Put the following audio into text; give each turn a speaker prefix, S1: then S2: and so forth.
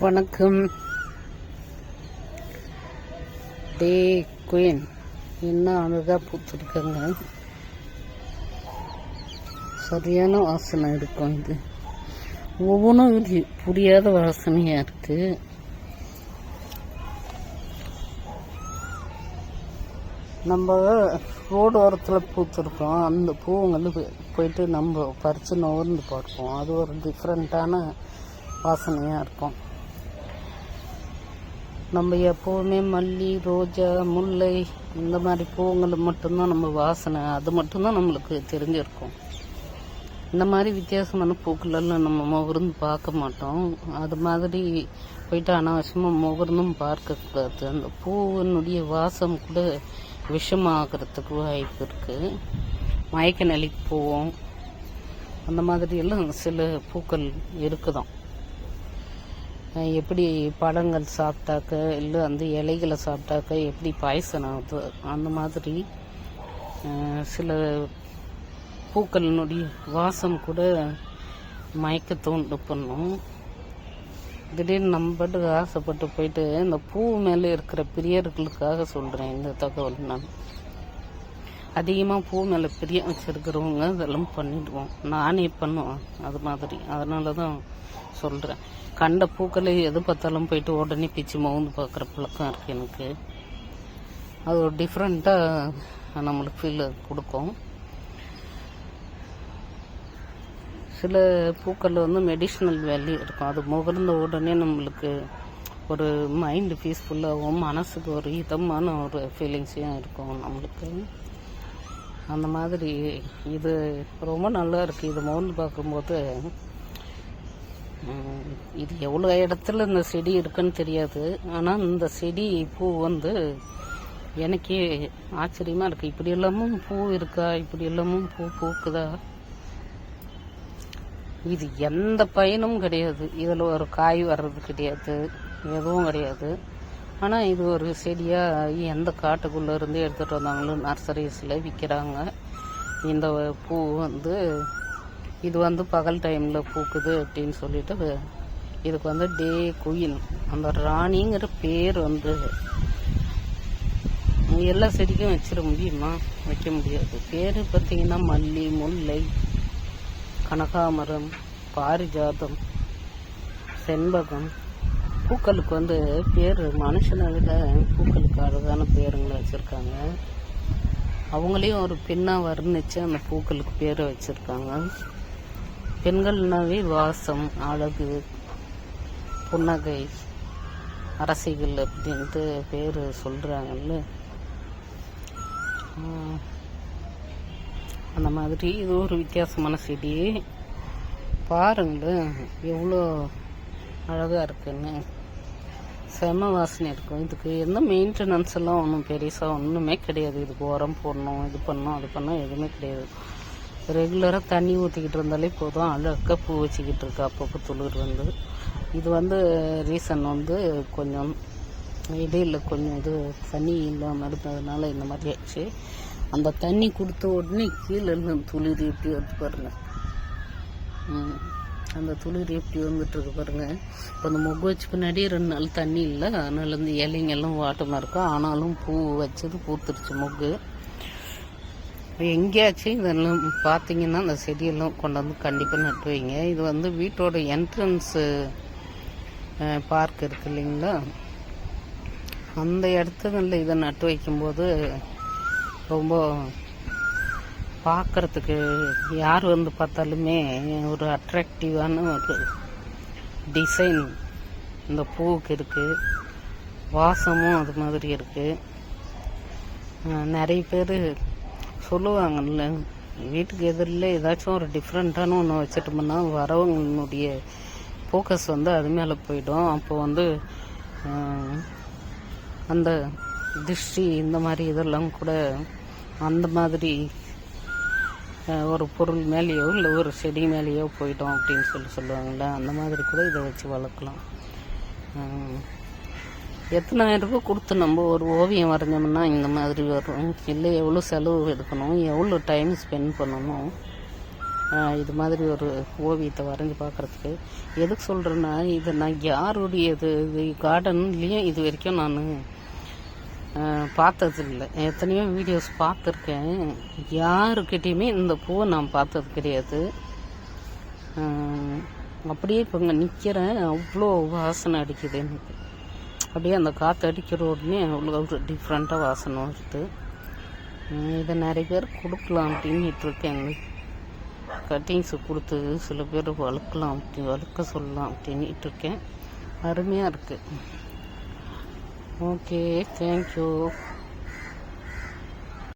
S1: வணக்கம். Day queen. என்ன அழகாக பூத்துருக்காங்க? சரியான வாசனை இருக்கும் இது ஒவ்வொன்றும் புரியாத வாசனையாக இருக்குது நம்ம ரோடு ஓரத்தில் பூத்துருக்கோம். அந்த பூவுங்களுக்கு போயிட்டு நம்ம பறித்து நுகர்ந்து பார்ப்போம். அது ஒரு டிஃப்ரெண்ட்டான வாசனையாக இருக்கும். நம்ம எப்போவுமே மல்லி ரோஜா முல்லை இந்த மாதிரி பூங்களை மட்டும்தான் நம்ம வாசனை. அது மட்டும்தான் நம்மளுக்கு தெரிஞ்சிருக்கும். இந்த மாதிரி வித்தியாசமான பூக்களெல்லாம் நம்ம முகர்ந்து பார்க்க மாட்டோம். அது மாதிரி போயிட்டு அனாவசியமாக முகர்ந்தும் பார்க்கக்கூடாது. அந்த பூவினுடைய வாசம் கூட விஷமாகறதுக்கு வாய்ப்பு இருக்குது மயக்க நிலைக்கு போவோம். அந்த மாதிரியெல்லாம் சில பூக்கள் இருக்குதான். எப்படி பழங்கள் சாப்பிட்டாக்க இல்லை அந்த இலைகளை சாப்பிட்டாக்க எப்படி பாய்சன் ஆகுது? அந்த மாதிரி சில பூக்களினுடைய வாசம் கூட மயக்கத்தை உண்டு பண்ணும். திடீர்னு நம்ம பாட்டுக்கு ஆசைப்பட்டு போயிட்டு இந்த பூ மேலே இருக்கிற பிரியர்களுக்காக சொல்கிறேன் இந்த தகவல் நான். அதிகமாக பூ மேலே பிரியம் வச்சுருக்கிறவங்க இதெல்லாம் பண்ணிடுவோம். நானே பண்ணுவேன் அது மாதிரி. அதனால தான் சொல்கிறேன் கண்ட பூக்களை எது பார்த்தாலும் போயிட்டு உடனே பிச்சு மவுந்து பார்க்குற பழக்கம் இருக்குது எனக்கு. அது ஒரு டிஃப்ரெண்ட்டாக நம்மளுக்கு ஃபீல் கொடுக்கும். சில பூக்கள் வந்து மெடிஷ்னல் வேல்யூ இருக்கும். அது முகர்ந்த உடனே நம்மளுக்கு ஒரு மைண்டு பீஸ்ஃபுல்லாகவும் மனசுக்கு ஒரு இதமான ஒரு ஃபீலிங்ஸையும் இருக்கும் நம்மளுக்கு. அந்த மாதிரி இது ரொம்ப நல்லா இருக்குது இது மோந்து பார்க்கும்போது இது எவ்வளோ இடத்துல இந்த செடி இருக்குன்னு தெரியாது. ஆனால் இந்த செடி பூ வந்து எனக்கே ஆச்சரியமாக இருக்குது இப்படி எல்லாமும் பூ இருக்கா? இப்படி எல்லாமும் பூ பூக்குதா? இது எந்த பயனும் கிடையாது. இதில் ஒரு காய் வர்றது கிடையாது. எதுவும் கிடையாது. ஆனால் இது ஒரு செடியாக எந்த காட்டுக்குள்ளே இருந்து எடுத்துகிட்டு வந்தாங்களும் நர்சரிஸில் விற்கிறாங்க இந்த பூ வந்து இது வந்து பகல் டைமில் பூக்குது அப்படின்னு சொல்லிட்டு இதுக்கு வந்து டே குயில் அந்த ராணிங்கிற பேர் வந்து எல்லா செடிக்கும் வச்சிட முடியுமா? வைக்க முடியாது. பேர் பார்த்தீங்கன்னா மல்லி முல்லை கனகாமரம் பாரிஜாதம் செண்பகம் பூக்களுக்கு வந்து பேர் மனுஷனை விட பூக்களுக்கு அழகான பேருங்களை வச்சுருக்காங்க. அவங்களையும் ஒரு பெண்ணாக வர்ணித்து அந்த பூக்களுக்கு பேரை வச்சுருக்காங்க. பெண்கள்னாவே வாசம் அழகு புன்னகை அரசிகள் அப்படின்ட்டு பேர் சொல்கிறாங்கல்ல அந்த மாதிரி இது ஒரு வித்தியாசமான செடி. பாருங்களேன் எவ்வளோ அழகாக இருக்குன்னு. செம வாசனை இருக்கும். இதுக்கு எந்த மெயின்டெனன்ஸ் எல்லாம் ஒன்றும் பெருசாக ஒன்றுமே கிடையாது. இதுக்கு உரம் போடணும் இது பண்ணணும் அது பண்ணணும் எதுவுமே கிடையாது. ரெகுலராக தண்ணி ஊற்றிக்கிட்டு இருந்தாலே போதும். அழகாக பூ வச்சுக்கிட்டு இருக்கு. அப்பப்போ துளிர் வந்து. இது வந்து ரீசன் வந்து கொஞ்சம் இடையில கொஞ்சம் இது தண்ணி இல்லாமல் இருந்ததுனால இந்த மாதிரி ஆச்சு அந்த தண்ணி கொடுத்த உடனே கீழே இருந்து துளிர் எப்படி வந்து பாருங்க. ம். அந்த துளிர் எப்படி வந்துட்டுருக்கு பாருங்கள் இப்போ அந்த மொக்கு வச்சு பின்னாடி ரெண்டு நாள் தண்ணி இல்லை. அதனால இந்த இலைங்கெல்லாம் வாட்டமாக இருக்கும் ஆனாலும் பூ வச்சது பூத்துருச்சு மொக்கு எங்கேயாச்சும் இதெல்லாம் பார்த்தீங்கன்னா அந்த செடியெல்லாம் கொண்டு வந்து கண்டிப்பாக நட்டு வைங்க. இது வந்து வீட்டோட என்ட்ரன்ஸு பார்க் இருக்கு இல்லைங்களா? அந்த இடத்துல இதை நட்டு வைக்கும்போது ரொம்ப பார்க்கறதுக்கு யார் வந்து பார்த்தாலுமே ஒரு அட்ராக்டிவான ஒரு டிசைன் இந்த பூவுக்கு இருக்குது வாசமும் அது மாதிரி இருக்குது நிறைய பேர் சொல்லுவாங்கல்ல வீட்டுக்கு எதிரில் ஏதாச்சும் ஒரு டிஃப்ரெண்ட்டான ஒன்று வச்சுட்டோம்னா வரவங்களுடைய ஃபோக்கஸ் வந்து அது மேலே போயிடும். அப்போ வந்து அந்த திருஷ்டி இந்த மாதிரி இதெல்லாம் கூட அந்த மாதிரி ஒரு பொருள் மேலேயோ இல்லை ஒரு செடி மேலேயோ போயிட்டோம் அப்படின்னு சொல்லி சொல்லுவாங்கள்ல அந்த மாதிரி கூட இதை வச்சு வளர்க்கலாம். எத்தனாயிரம் ரூபாய் கொடுத்து நம்ம ஒரு ஓவியம் வரைஞ்சோம்னா இந்த மாதிரி வரும். இல்லை எவ்வளோ செலவு எடுக்கணும் எவ்வளோ டைம் ஸ்பெண்ட் பண்ணணும்? இது மாதிரி ஒரு ஓவியத்தை வரைஞ்சி பார்க்குறதுக்கு. எதுக்கு சொல்கிறேன்னா இது நான் யாருடைய இது இது கார்டன்லேயும் இது வரைக்கும் நான் பார்த்ததில்ல. எத்தனையோ வீடியோஸ் பார்த்துருக்கேன். யாருக்கிட்டேயுமே இந்த பூவை நான் பார்த்தது கிடையாது. அப்படியே இப்போ இங்கே நிற்கிறேன் அவ்வளோ வாசனை அடிக்குது எனக்கு. அப்படியே அந்த காற்று அடிக்கிற உடனே அவ்வளோ ஒரு டிஃப்ரெண்ட்டாக வாசனை வருது. இதை நிறைய பேர் கொடுக்கலாம் அப்படின்ட்டு இருக்கேன் கட்டிங்ஸு கொடுத்து சில பேர் வளர்க்கலாம் அப்படி வளர்க்க சொல்லலாம் அப்படின்ட்டு இருக்கேன். அருமையாக இருக்குது Okay, thank you.